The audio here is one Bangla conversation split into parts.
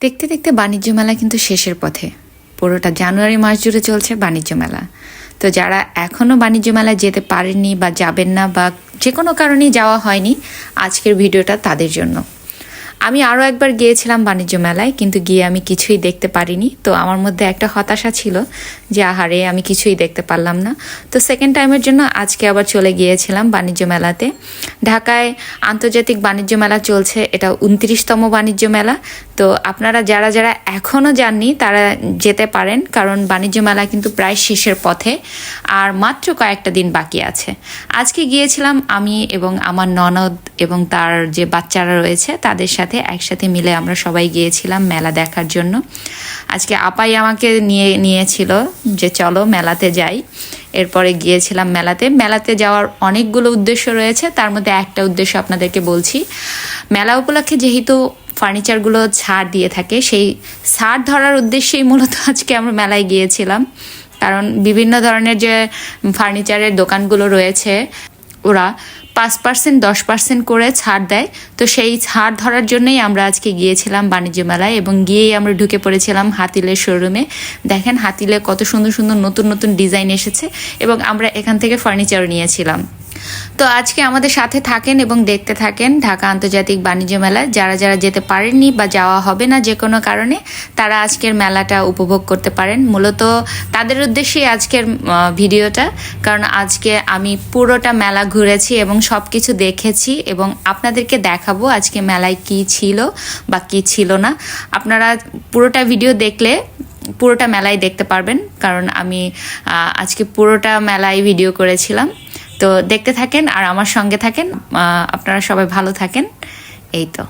দেখতে দেখতে বাণিজ্য মেলা কিন্তু শেষের পথে। পুরোটা জানুয়ারি মাস জুড়ে চলছে বাণিজ্য মেলা। তো যারা এখনও বাণিজ্য মেলায় যেতে পারেননি বা যাবেন না বা যে কোনো কারণেই যাওয়া হয়নি, আজকের ভিডিওটা তাদের জন্য। আমি আরও একবার গিয়েছিলাম বাণিজ্য মেলায়, কিন্তু গিয়ে আমি কিছুই দেখতে পারিনি। তো আমার মধ্যে একটা হতাশা ছিল যে, আহারে, আমি কিছুই দেখতে পারলাম না। তো সেকেন্ড টাইমের জন্য আজকে আবার চলে গিয়েছিলাম বাণিজ্য মেলাতে। ঢাকায় আন্তর্জাতিক বাণিজ্য মেলা চলছে, এটা উনত্রিশতম বাণিজ্য মেলা। তো আপনারা যারা যারা এখনও যাননি, তারা যেতে পারেন, কারণ বাণিজ্য মেলা কিন্তু প্রায় শেষের পথে, আর মাত্র কয়েকটা দিন বাকি আছে। আজকে গিয়েছিলাম আমি এবং আমার ননদ এবং তার যে বাচ্চারা রয়েছে, তাদের সাথে একসাথে মিলে আমরা সবাই গিয়েছিলাম মেলা দেখার জন্য। আজকে আপাই আমাকে নিয়ে, নিয়েছিল যে চলো মেলাতে যাই। এরপরে গিয়েছিলাম মেলাতে। মেলাতে যাওয়ার অনেকগুলো উদ্দেশ্য রয়েছে। তার মধ্যে একটা উদ্দেশ্য আপনাদেরকে বলছি। মেলা উপলক্ষে যেহেতু ফার্নিচারগুলো ছাড় দিয়ে থাকে, সেই ছাড় ধরার উদ্দেশ্যেই মূলত আজকে আমরা মেলায় গিয়েছিলাম। কারণ বিভিন্ন ধরনের যে ফার্নিচারের দোকানগুলো রয়েছে, ওরা পাঁচ পার্সেন্ট দশ পার্সেন্ট করে ছাড় দেয়। তো সেই ছাড় ধরার জন্যই আমরা আজকে গিয়েছিলাম বাণিজ্য মেলায় এবং গিয়েই আমরা ঢুকে পড়েছিলাম হাতিলের শোরুমে দেখেন হাতিলে কত সুন্দর সুন্দর নতুন নতুন ডিজাইন এসেছে এবং আমরা এখান থেকে ফার্নিচার নিয়েছিলাম। তো আজকে আমাদের সাথে থাকেন এবং দেখতে থাকেন ঢাকা আন্তর্জাতিক বাণিজ্য মেলায় যারা যারা যেতে পারেননি বা যাওয়া হবে না যে কোনো কারণে, তারা আজকের মেলাটা উপভোগ করতে পারেন। মূলত তাদের উদ্দেশ্যেই আজকের ভিডিওটা। কারণ আজকে আমি পুরোটা মেলা ঘুরেছি এবং সব কিছু দেখেছি এবং আপনাদেরকে দেখাবো আজকে মেলায় কি ছিল বা কি ছিল না। আপনারা পুরোটা ভিডিও দেখলে পুরোটা মেলায় দেখতে পারবেন। কারণ আমি আজকে পুরোটা মেলায় ভিডিও করেছিলাম। তো দেখতে থাকেন আর আমার সঙ্গে থাকেন আপনারা সবাই ভালো থাকেন। এই তো।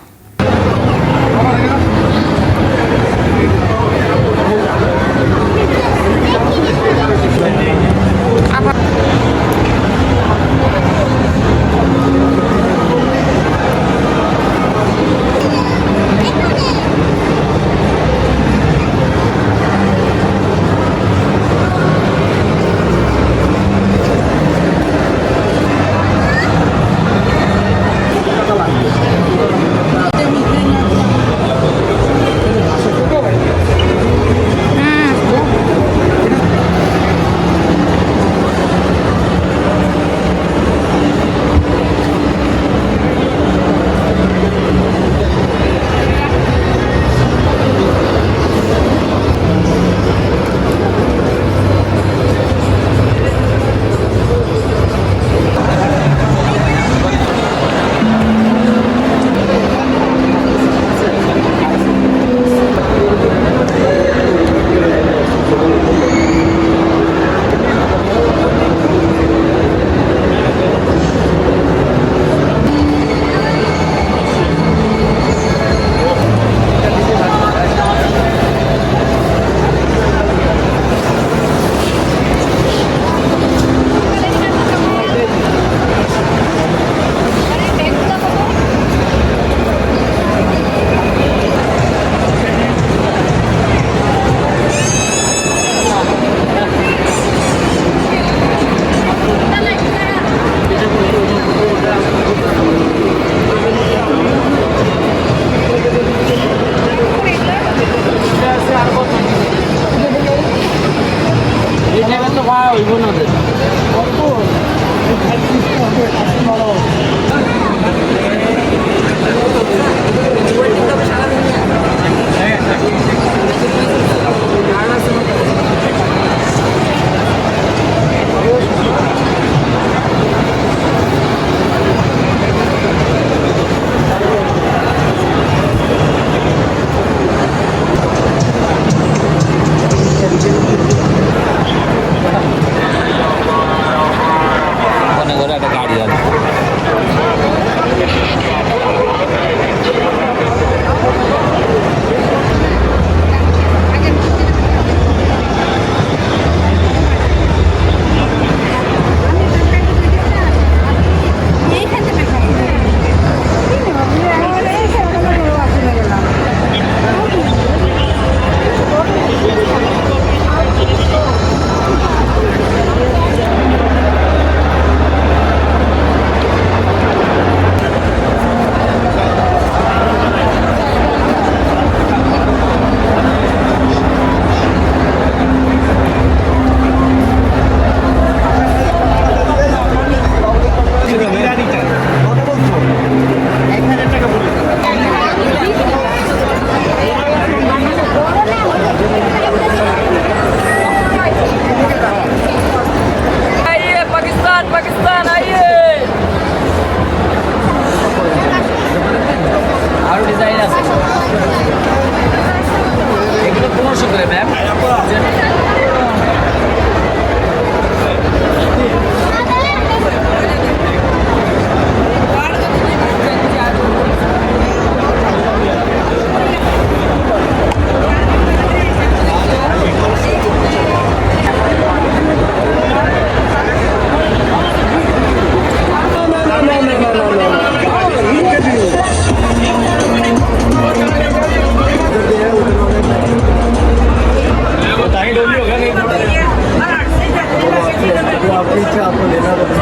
ufficiale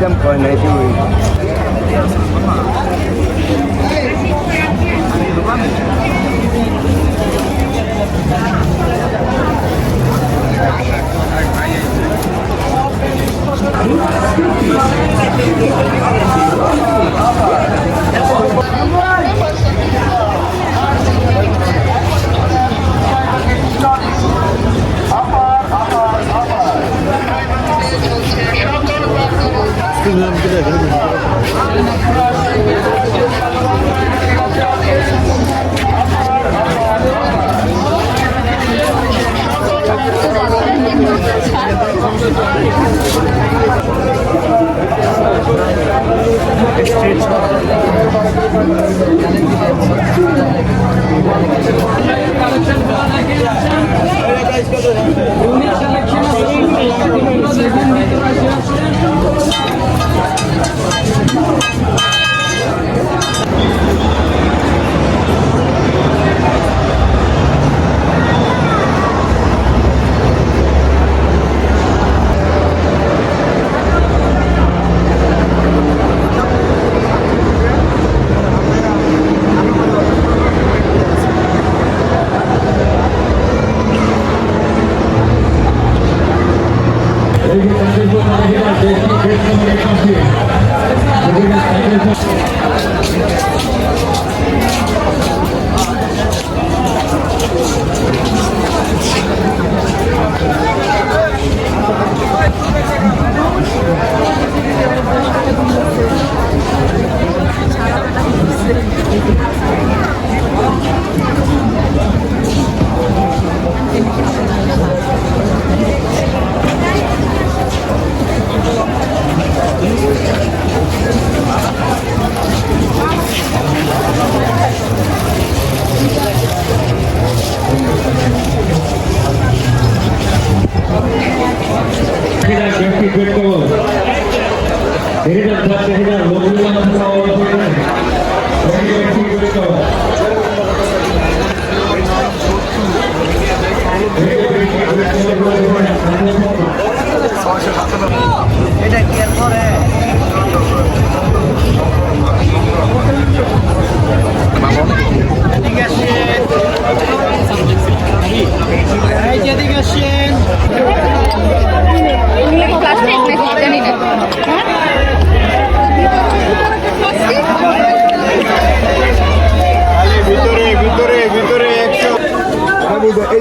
না এই দাম কয় না এটি চাহিদা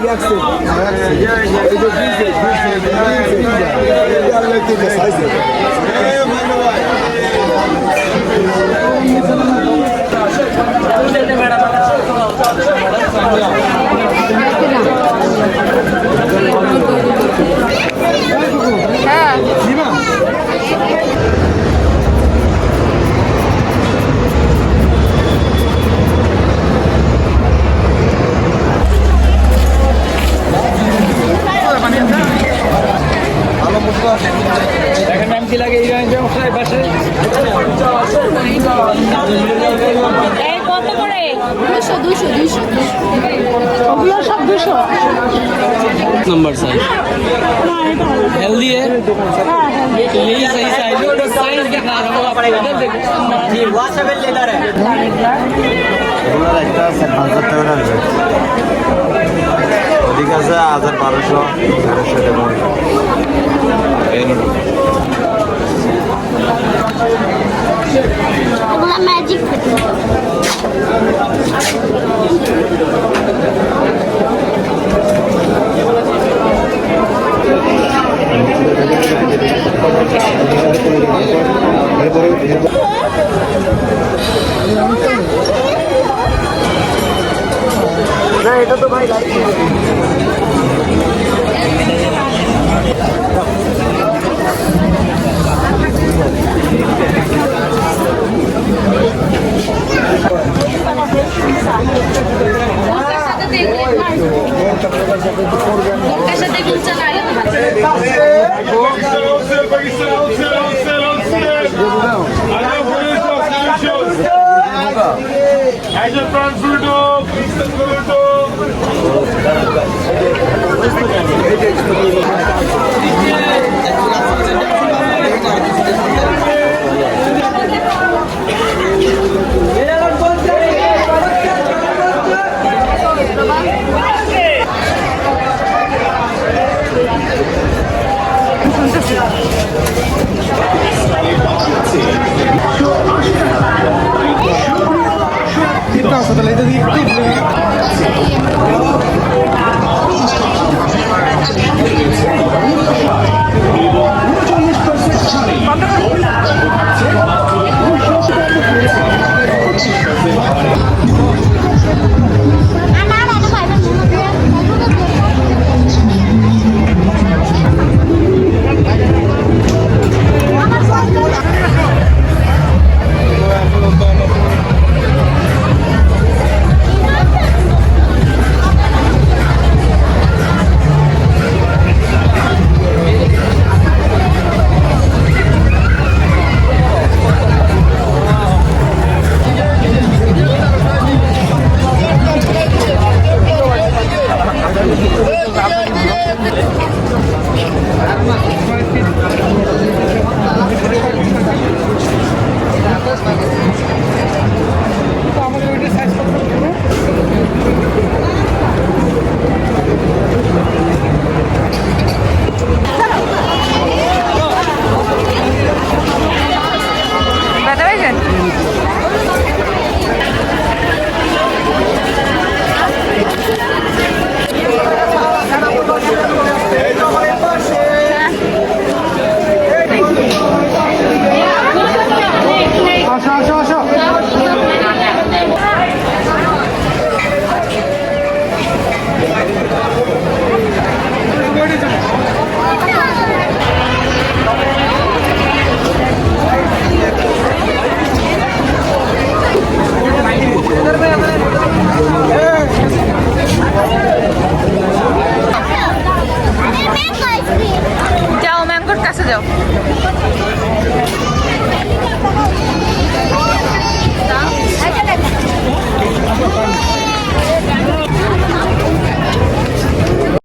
রাখছে এই যে हेल्दी है यही सही साइज है साइज दिखा रहा हूँ आपको इधर देखो जी वॉशेबल लेदर है এগুলোর একটা আছে পাঁচ হাজার টাকা আসবে ওদিকে আছে হাজার বারোশো তেরোশো এরকম ওগুলো magic Agent Frank Fruto, Mr. Fruto.